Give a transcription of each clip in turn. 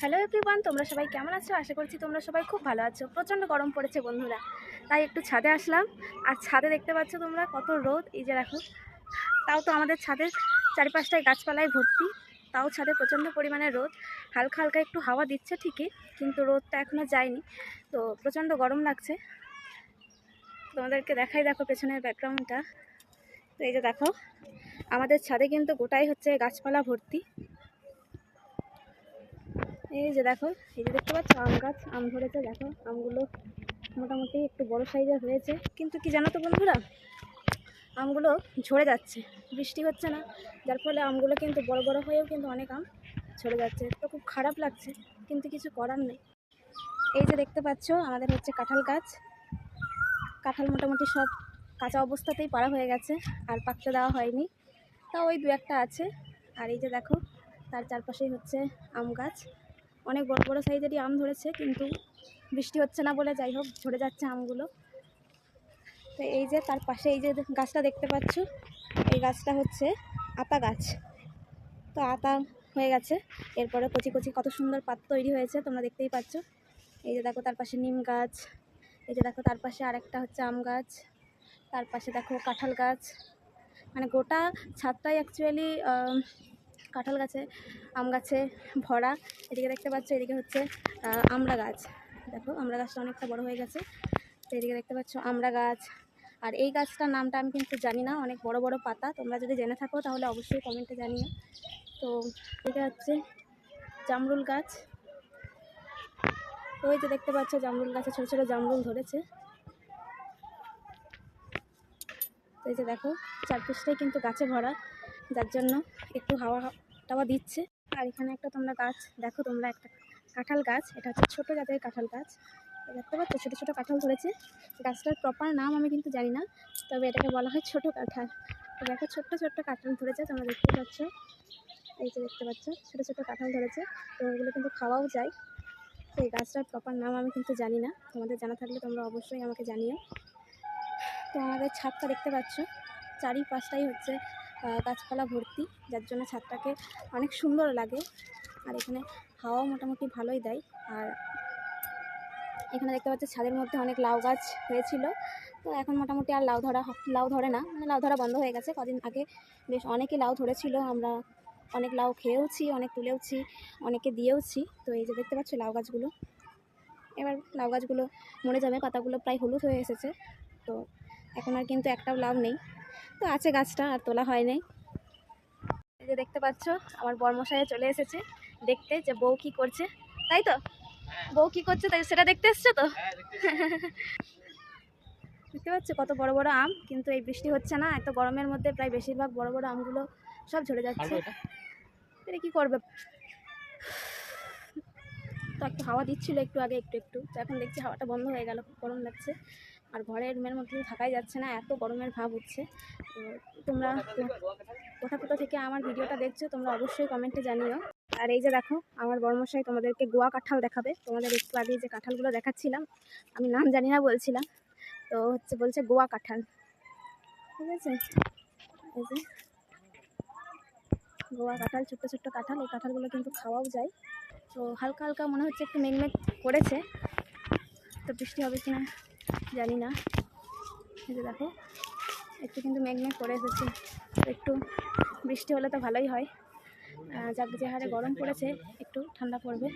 Hello everyone তোমরা সবাই কেমন আছো? আশা করছি তোমরা সবাই খুব ভালো আছো। প্রচণ্ড গরম পড়েছে বন্ধুরা, তাই একটু ছাদে আসলাম। আর ছাদে দেখতে পাচ্ছ তোমরা কত রোদ, এই যে দেখো। তাও তো আমাদের ছাদের চারিপাশটায় গাছপালায় ভর্তি, তাও ছাদে প্রচণ্ড পরিমাণে রোদ। হালকা হালকা একটু হাওয়া দিচ্ছে ঠিকই, কিন্তু রোদটা এখনও যায়নি। তো প্রচণ্ড গরম লাগছে। তোমাদেরকে দেখাই দেখো পেছনের ব্যাকগ্রাউন্ডটা। তো এই যে দেখো, আমাদের ছাদে কিন্তু গোটাই হচ্ছে গাছপালা ভর্তি। এই যে দেখো, এই যে দেখতে পাচ্ছ, আম গাছ, আম ধরেছে, দেখো, আমগুলো মোটামুটি একটু বড় সাইজের হয়েছে। কিন্তু কি জানো তো বন্ধুরা? আমগুলো ঝরে যাচ্ছে, বৃষ্টি হচ্ছে না। যার ফলে আমগুলো কিন্তু বড় বড় হয়েও কিন্তু অনেক আম ঝরে যাচ্ছে। তো খুব খারাপ লাগছে, কিন্তু কিছু করার নেই। এই যে দেখতে পাচ্ছ, আমাদের হচ্ছে কাঁঠাল গাছ। কাঁঠাল মোটামুটি সব কাঁচা অবস্থাতেই পাড়া হয়ে গেছে, আর পাকতে দেওয়া হয়নি। তাও ওই দু একটা আছে। আর এই যে দেখো, তার চারপাশেই হচ্ছে আম গাছ। অনেক বড় বড় সাইজেরই আম ধরেছে, কিন্তু বৃষ্টি হচ্ছে না বলে যাই হোক, ঝরে যাচ্ছে আমগুলো। তো এই যে তার পাশে এই যে গাছটা দেখতে পাচ্ছ, এই গাছটা হচ্ছে আতা গাছ। তো আতা হয়ে গেছে, এরপরে কচি কচি কত সুন্দর পাত তৈরি হয়েছে, তোমরা দেখতেই পাচ্ছ। এই যে দেখো তার পাশে নিম গাছ, এই যে দেখো তার পাশে আরেকটা হচ্ছে আম গাছ, তার পাশে দেখো কাঁঠাল গাছ। মানে গোটা ছাদটাই অ্যাকচুয়ালি কাঁঠাল গাছে, আম গাছে ভরা। এদিকে দেখতে পাচ্ছ, এদিকে হচ্ছে আমড়া গাছ। দেখো, আমড়া গাছটা অনেকটা বড় হয়ে গেছে। তো এদিকে দেখতে পাচ্ছ, আমড়া গাছ। আর এই গাছটার নামটা আমি কিন্তু জানি না, অনেক বড় বড় পাতা। তোমরা যদি জেনে থাকো, তাহলে অবশ্যই কমেন্টে জানিও। তো এটা হচ্ছে জামরুল গাছ। ওই যে দেখতে পাচ্ছ, জামরুল গাছে ছোটো ছোটো জামরুল ধরেছে। এই যে দেখো, চারপাশটাই কিন্তু গাছে ভরা। যার জন্য একটু হাওয়া টাওয়া দিচ্ছে। আর এখানে একটা তোমরা গাছ, দেখো তোমরা একটা কাঁঠাল গাছ, এটা হচ্ছে ছোটো জাতের কাঁঠাল গাছ। দেখতে পাচ্ছ? ছোটো ছোটো কাঁঠাল ধরেছে। গাছটার প্রপার নাম আমি কিন্তু জানি না, তবে এটাকে বলা হয় ছোটো কাঁঠাল। তো দেখো, ছোট্ট ছোট্ট কাঁঠাল ধরেছে, তোমরা দেখতে পাচ্ছ? এই যে দেখতে পাচ্ছ, ছোটো ছোটো কাঁঠাল ধরেছে। তো ওগুলো কিন্তু খাওয়াও যায়। তো এই গাছটার প্রপার নাম আমি কিন্তু জানি না। তোমাদের জানা থাকলে তোমরা অবশ্যই আমাকে জানিও। তো আমাদের ছাদটা দেখতে পাচ্ছ। চারিপাশটাই হচ্ছে গাছপালা ভর্তি, যার জন্য ছাদটাকে অনেক সুন্দর লাগে। আর এখানে হাওয়া মোটামুটি ভালোই দেয়। আর এখানে দেখতে পাচ্ছি ছাদের মধ্যে অনেক লাউ গাছ হয়েছিল। তো এখন মোটামুটি আর লাউ ধরা লাউ ধরে না। মানে লাউ ধরা বন্ধ হয়ে গেছে। কদিন আগে বেশ অনেকে লাউ ধরেছিল। আমরা অনেক লাউ খেয়েওছি, অনেক তুলেওছি, অনেকে দিয়েওছি। তো এই যে দেখতে পাচ্ছ লাউ গাছগুলো। এবার লাউ গাছগুলো মরে যাবে। পাতাগুলো প্রায় হলুদ হয়ে এসেছে। তো এখন আর কিন্তু একটাও লাভ নেই। তো আছে গাছটা আর তোলা হয় নাই। এই যে দেখতে পাচ্ছ আমার বর্মশায়ে চলে এসেছে দেখতে যে বউ কি করছে। তাই তো? বউ কি করছে তাই সেটা দেখতে এসছো তো? দেখতে পাচ্ছ কত বড় বড় আম কিন্তু এই বৃষ্টি হচ্ছে না এত গরমের মধ্যে প্রায় বেশিরভাগ বড় বড় আমগুলো সব ঝরে যাচ্ছে। এটা কি করবে? তো একটু হাওয়া দিচ্ছিল একটু আগে একটু একটু। তো এখন দেখছি হাওয়াটা বন্ধ হয়ে গেল খুব গরম লাগছে। আর ঘরের রুমের মধ্যে থাকাই যাচ্ছে না, এত গরমের ভাব উঠছে। তো তোমরা কোথা কোথা থেকে আমার ভিডিওটা দেখছ, তোমরা অবশ্যই কমেন্টে জানিও। আর এই যে দেখো, আমার বর্মশাই তোমাদেরকে গোয়া কাঁঠাল দেখাবে। তোমাদের একটু আগে যে কাঁঠালগুলো দেখাচ্ছিলাম, আমি নাম জানি না বলছিলাম। তো হচ্ছে বলছে গোয়া কাঁঠাল। ঠিক আছে? এই যে গোয়া কাঁঠাল, ছোট্ট ছোট্ট কাঁঠাল, এই কাঁঠালগুলো কিন্তু খাওয়াও যায়। তো হালকা হালকা মনে হচ্ছে একটু মেঘমেঘ করেছে। তো বৃষ্টি হবে কিনা? জানি না। এই যে দেখো একটু কিন্তু মেঘমেঘ করে এসেছে। একটু বৃষ্টি হলে তো ভালোই হয়। যাক যে হারে গরম পড়েছে একটু ঠান্ডা পড়বে।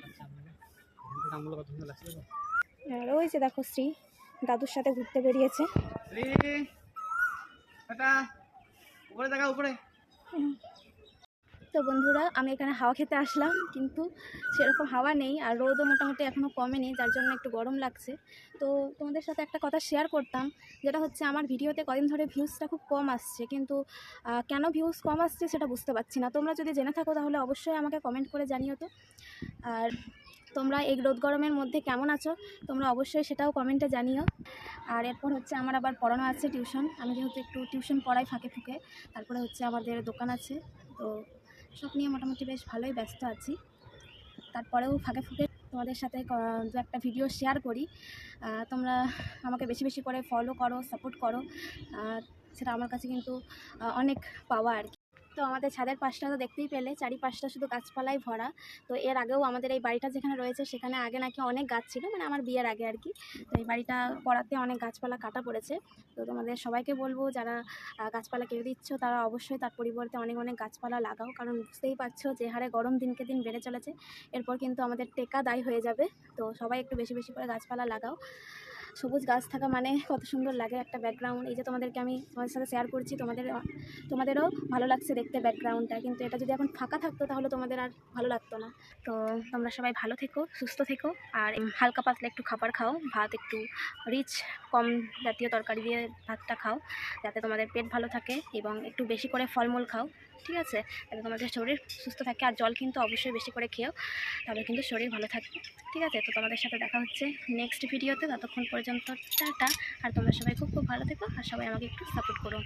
আর ওই যে দেখো শ্রী দাদুর সাথে ঘুরতে বেরিয়েছে। উপরে দেখা উপরে। তো বন্ধুরা, আমি এখানে হাওয়া খেতে আসলাম, কিন্তু সেরকম হাওয়া নেই আর রোদও মোটামুটি এখনও কমেনি, যার জন্য একটু গরম লাগছে। তো তোমাদের সাথে একটা কথা শেয়ার করতাম, যেটা হচ্ছে আমার ভিডিওতে কদিন ধরে ভিউজটা খুব কম আসছে, কিন্তু কেন ভিউজ কম আসছে সেটা বুঝতে পারছি না। তোমরা যদি জেনে থাকো তাহলে অবশ্যই আমাকে কমেন্ট করে জানিও তো। আর তোমরা এই রোদ গরমের মধ্যে কেমন আছো, তোমরা অবশ্যই সেটাও কমেন্টে জানিও। আর এরপর হচ্ছে আমার আবার পড়ানো আছে টিউশন আমি যেহেতু একটু টিউশন পড়াই ফাঁকে ফুঁকে তারপরে হচ্ছে আমাদের দোকান আছে, তো সব নিয়ে মোটামুটি বেশ ভালোই ব্যস্ত আছি। তারপরেও ফাঁকে ফুঁকে তোমাদের সাথে দু একটা ভিডিও শেয়ার করি। তোমরা আমাকে বেশি বেশি করে ফলো করো সাপোর্ট করো। সেটা আমার কাছে কিন্তু অনেক পাওয়া আর কি। তো আমাদের ছাদের পাশটা তো দেখতেই পেলে, চারিপাশটা শুধু গাছপালায় ভরা। তো এর আগেও আমাদের এই বাড়িটা যেখানে রয়েছে, সেখানে আগে নাকি অনেক গাছ ছিল মানে আমার বিয়ের আগে আর কি। তো এই বাড়িটা পড়াতে অনেক গাছপালা কাটা পড়েছে। তো তোমাদের সবাইকে বলব, যারা গাছপালা কেটে দিচ্ছ, তারা অবশ্যই তার পরিবর্তে অনেক অনেক গাছপালা লাগাও। কারণ বুঝতেই পারছ যে হারে গরম দিনকে দিন বেড়ে চলেছে। এরপর কিন্তু আমাদের টেকা দায় হয়ে যাবে। তো সবাই একটু বেশি বেশি করে গাছপালা লাগাও। সবুজ গাছ থাকা মানে কত সুন্দর লাগে একটা ব্যাকগ্রাউন্ড এই যে তোমাদেরকে আমি তোমাদের সাথে শেয়ার করছি, তোমাদের, তোমাদেরও ভালো লাগছে দেখতে ব্যাকগ্রাউন্ডটা কিন্তু এটা যদি এখন ফাঁকা থাকতো তাহলে তোমাদের আর ভালো লাগতো না। তো তোমরা সবাই ভালো থেকো, সুস্থ থেকো, আর হালকা পাতলা একটু খাবার খাও, ভাত একটু রিচ, কম জাতীয় তরকারি দিয়ে ভাতটা খাও, যাতে তোমাদের পেট ভালো থাকে এবং একটু বেশি করে ফলমূল খাও। ঠিক আছে? তাহলে তোমাদের শরীর সুস্থ থাকে আর জল কিন্তু অবশ্যই বেশি করে খেও। তাহলে কিন্তু শরীর ভালো থাকবে ঠিক আছে? তো তোমাদের সাথে দেখা হচ্ছে নেক্সট ভিডিওতে ততক্ষণ পর্যন্ত টাটা। আর তোমরা সবাই খুব খুব ভালো থেকো আর সবাই আমাকে একটু সাপোর্ট করো।